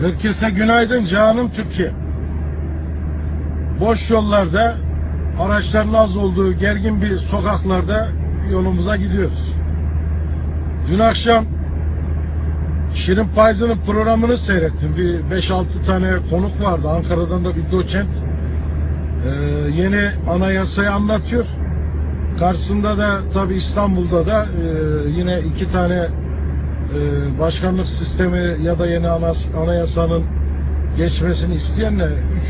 Herkese günaydın canım Türkiye. Boş yollarda, araçların az olduğu gergin bir sokaklarda yolumuza gidiyoruz. Dün akşam Şirin Payzı'nın programını seyrettim. Bir 5-6 tane konuk vardı. Ankara'dan da bir doçent. Ee, yeni anayasayı anlatıyor. Karşısında da tabi İstanbul'da da e, yine iki tane e, başkanlık sistemi ya da yeni anas- anayasanın geçmesini isteyenle üç,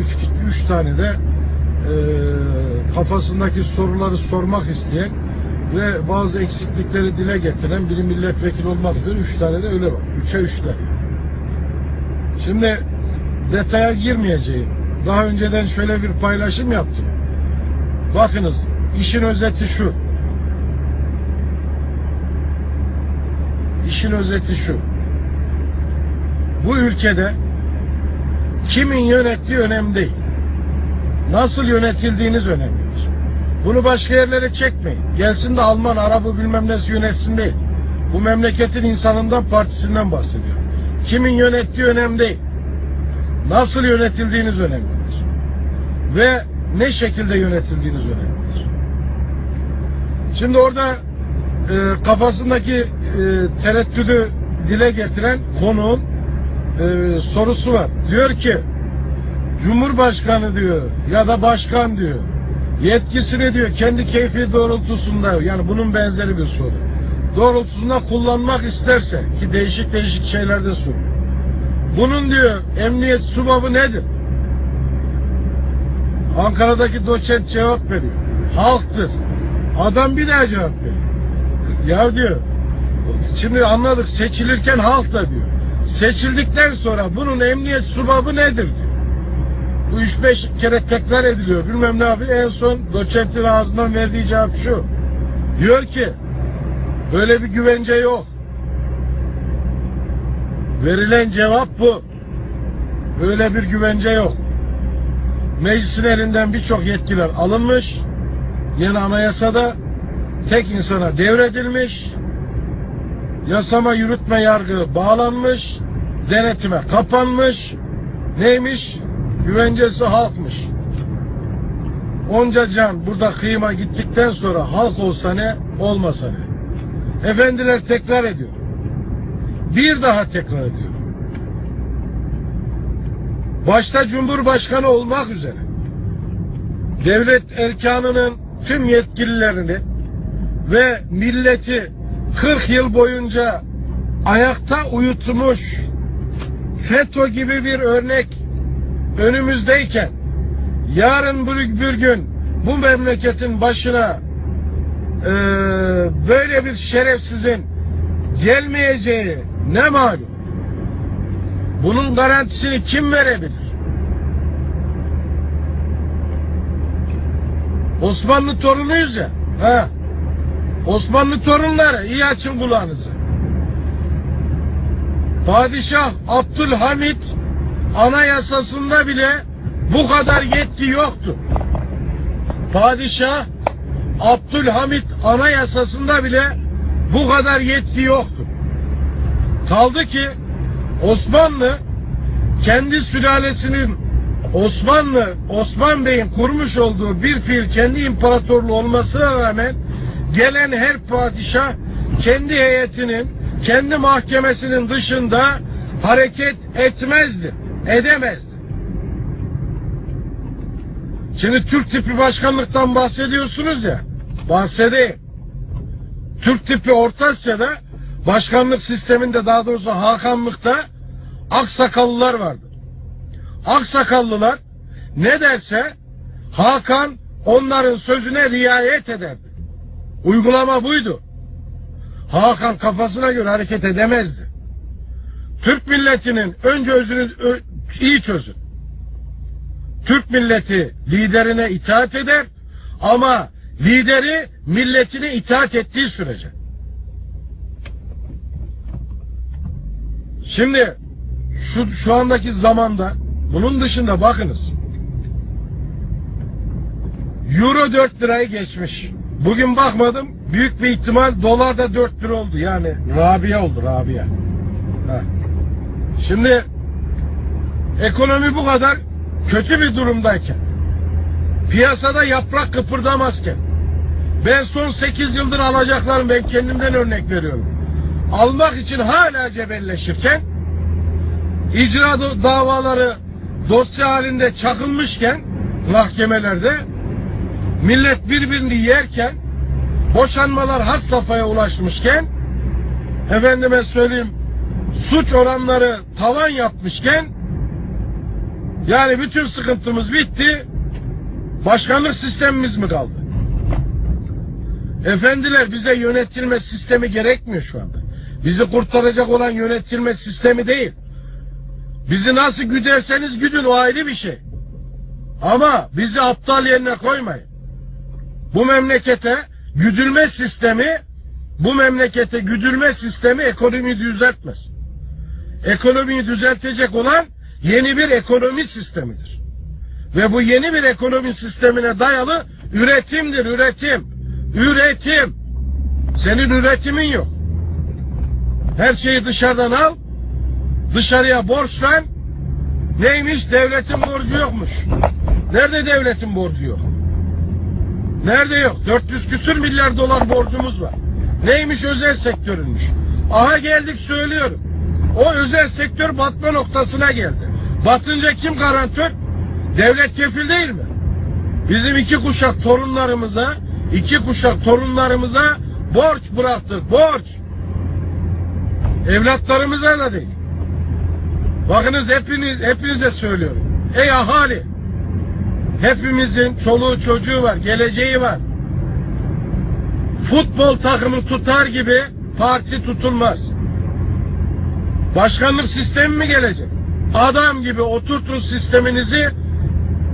üç, üç tane de e, kafasındaki soruları sormak isteyen ve bazı eksiklikleri dile getiren biri milletvekili olmak üzere üç tane de öyle var. Üçe üçler. Şimdi detaya girmeyeceğim. Daha önceden şöyle bir paylaşım yaptım. Bakınız işin özeti şu. İşin özeti şu. Bu ülkede kimin yönettiği önemli değil. Nasıl yönetildiğiniz önemlidir. Bunu başka yerlere çekmeyin. Gelsin de Alman, Arabı bilmem nesi yönetsin değil. Bu memleketin insanından, partisinden bahsediyorum. Kimin yönettiği önemli değil. Nasıl yönetildiğiniz önemlidir. Ve ne şekilde yönetildiğiniz önemlidir. Şimdi orada e, kafasındaki e, tereddüdü dile getiren konuğun e, sorusu var. Diyor ki Cumhurbaşkanı diyor ya da başkan diyor yetkisini diyor kendi keyfi doğrultusunda yani bunun benzeri bir soru. Doğrultusunda kullanmak isterse ki değişik değişik şeylerde soru. Bunun diyor emniyet subabı nedir? Ankara'daki doçent cevap veriyor. Halktır. Adam bir daha cevap veriyor. Ya diyor şimdi anladık seçilirken halk da diyor. Seçildikten sonra bunun emniyet subabı nedir diyor. Bu üç beş kere tekrar ediliyor. Bilmem ne yapıyor. En son doçentin ağzından verdiği cevap şu. Diyor ki böyle bir güvence yok. Verilen cevap bu. Öyle bir güvence yok. Meclisin elinden birçok yetkiler alınmış. Yeni anayasada tek insana devredilmiş. Yasama, yürütme, yargı bağlanmış. Denetime kapanmış. Neymiş? Güvencesi halkmış. Onca can burada kıyıma gittikten sonra halk olsa ne, olmasa ne? Efendiler tekrar ediyor. Bir daha tekrar ediyor. Başta Cumhurbaşkanı olmak üzere devlet erkanının tüm yetkililerini ve milleti 40 yıl boyunca ayakta uyutmuş FETÖ gibi bir örnek önümüzdeyken yarın bir, gün bu memleketin başına e, böyle bir şerefsizin gelmeyeceği ne malum? Bunun garantisini kim verebilir? Osmanlı torunuyuz ya. Ha. Osmanlı torunları iyi açın kulağınızı. Padişah Abdülhamit anayasasında bile bu kadar yetki yoktu. Padişah Abdülhamit anayasasında bile bu kadar yetki yoktu. Kaldı ki Osmanlı kendi sülalesinin Osmanlı, Osman Bey'in kurmuş olduğu bir fiil kendi imparatorluğu olmasına rağmen gelen her padişah kendi heyetinin, kendi mahkemesinin dışında hareket etmezdi, edemezdi. Şimdi Türk tipi başkanlıktan bahsediyorsunuz ya, bahsedeyim. Türk tipi Orta Asya'da başkanlık sisteminde daha doğrusu Hakanlıkta aksakallılar vardı. Aksakallılar ne derse Hakan onların sözüne riayet ederdi. Uygulama buydu. Hakan kafasına göre hareket edemezdi. Türk milletinin önce özünü ö- iyi çözün. Türk milleti liderine itaat eder ama lideri milletine itaat ettiği sürece. Şimdi şu, şu andaki zamanda bunun dışında bakınız. Euro 4 lirayı geçmiş. Bugün bakmadım. Büyük bir ihtimal dolar da 4 lira oldu. Yani Rabia oldu Rabia. Ha. Şimdi ekonomi bu kadar kötü bir durumdayken, piyasada yaprak kıpırdamazken, ben son 8 yıldır alacaklarım ben kendimden örnek veriyorum. Almak için hala cebelleşirken, icra davaları dosya halinde çakılmışken, mahkemelerde, millet birbirini yerken, boşanmalar had safhaya ulaşmışken, efendime söyleyeyim, suç oranları tavan yapmışken, yani bütün sıkıntımız bitti, başkanlık sistemimiz mi kaldı? Efendiler bize yönetilme sistemi gerekmiyor şu anda. Bizi kurtaracak olan yönetilme sistemi değil. Bizi nasıl güderseniz güdün o ayrı bir şey. Ama bizi aptal yerine koymayın. Bu memlekete güdülme sistemi bu memlekete güdülme sistemi ekonomiyi düzeltmez. Ekonomiyi düzeltecek olan yeni bir ekonomi sistemidir. Ve bu yeni bir ekonomi sistemine dayalı üretimdir, üretim. Üretim. Senin üretimin yok. Her şeyi dışarıdan al, dışarıya borç ver. Neymiş? Devletin borcu yokmuş. Nerede devletin borcu yok? Nerede yok? 400 küsür milyar dolar borcumuz var. Neymiş özel sektörünmüş. Aha geldik söylüyorum. O özel sektör batma noktasına geldi. Batınca kim garantör? Devlet kefil değil mi? Bizim iki kuşak torunlarımıza, iki kuşak torunlarımıza borç bıraktık, borç. Evlatlarımıza da değil. Bakınız hepiniz, hepinize söylüyorum. Ey ahali, hepimizin çoluğu çocuğu var, geleceği var. Futbol takımı tutar gibi parti tutulmaz. Başkanlık sistemi mi gelecek? Adam gibi oturtun sisteminizi,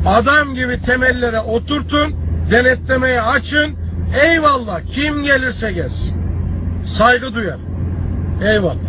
adam gibi temellere oturtun, denetlemeye açın. Eyvallah kim gelirse gelsin. Saygı duyar. Eyvallah.